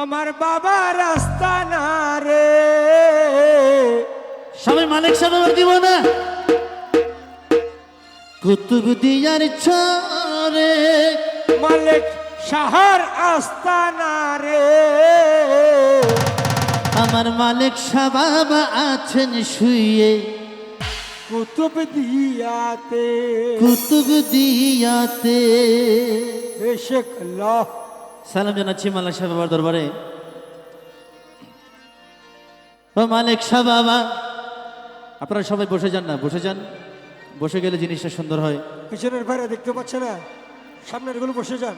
আমার বাবা রাস্তা না রে। সবাই মালিক সাহেব দিব না কুতুব দিয়ার ছরে মালিক শাহর আস্তানা রে। আমার মালিক সাবাব আছেন শুয়ে। কুতুব দিয়াতে কুতুব দিয়াতে বেশেক লহ সালাম জানাচ্ছি মালিক সাহেব বাবার দরবারে। ও মালিক শাহ বাবা আপনারা সবাই বসে যান না বসে যান। বসে গেলে জিনিসটা সুন্দর হয়। পিছনের ভাইরা দেখতে পাচ্ছে না সামনেরগুলো বসে যান।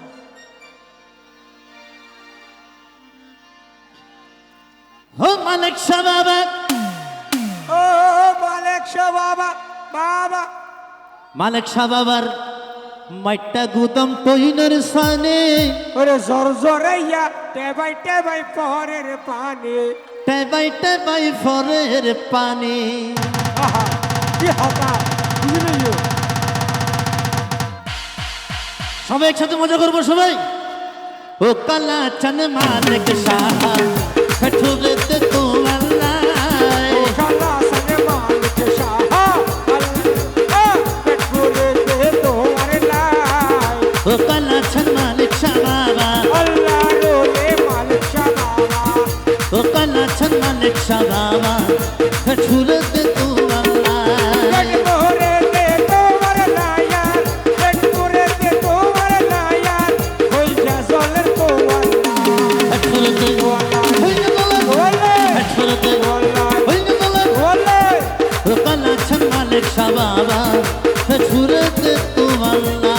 ও মালিক শাহ বাবা। ও মালিক শাহ বাবা বাবা। মালিক শাহ বাবার মাইটা গুদম তৈনের সানে। ওরে জোর জোরাইয়া টেবাই টেবাই পরের পানি। টেবাই টেবাই ফরের পানি। আহা কি হতা বুঝলি সবাই একসাথে মজা করব সবাই? ও কালা চান মালিক শাহ সবাবা ছুরত তোমার রূপালা ছন্মালের সবাবা ছুরত তোমার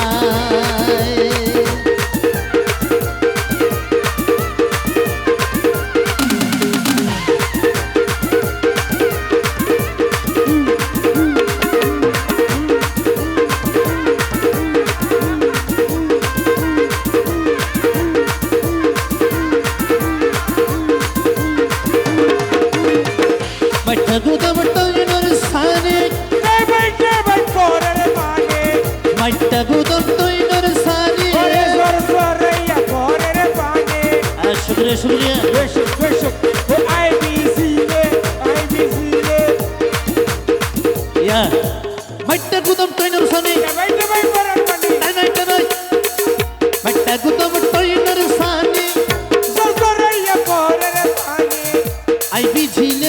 শুক্রিয়া Yeah. Matta gudam trainer sani. Matta bhai paran mani. Tanai tanai. Matta gudam trainer sani. Zor zor ya kore pani. I be jil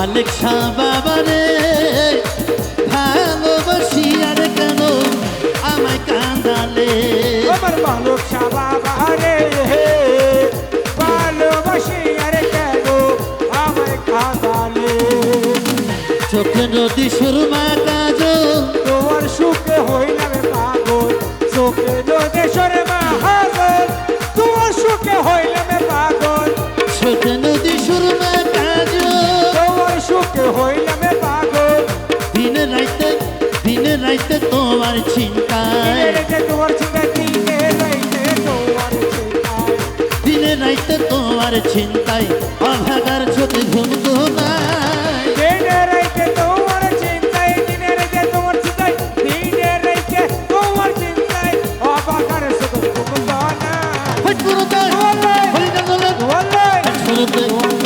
মালিক শাহ বাবারে ভালোবাসি আর কেন? আমায় কান্দালে আমার মালক শাবাবা রে। ভালোবাসি আরে কেন? আমার কাঁদালে। চোখে নদী সুরমা কাজ তোমার সুখে হইলাম পাগল। চোখে দেশের মাহাগল তোমার সুখে হইলাম পাগল। চোখে নদী সুরমা রাইতে তোমার চিন্তায় দিনে রাইতে তোমার চিন্তায় অভাগার ছোটে ঘুম তো নাই। Thank you.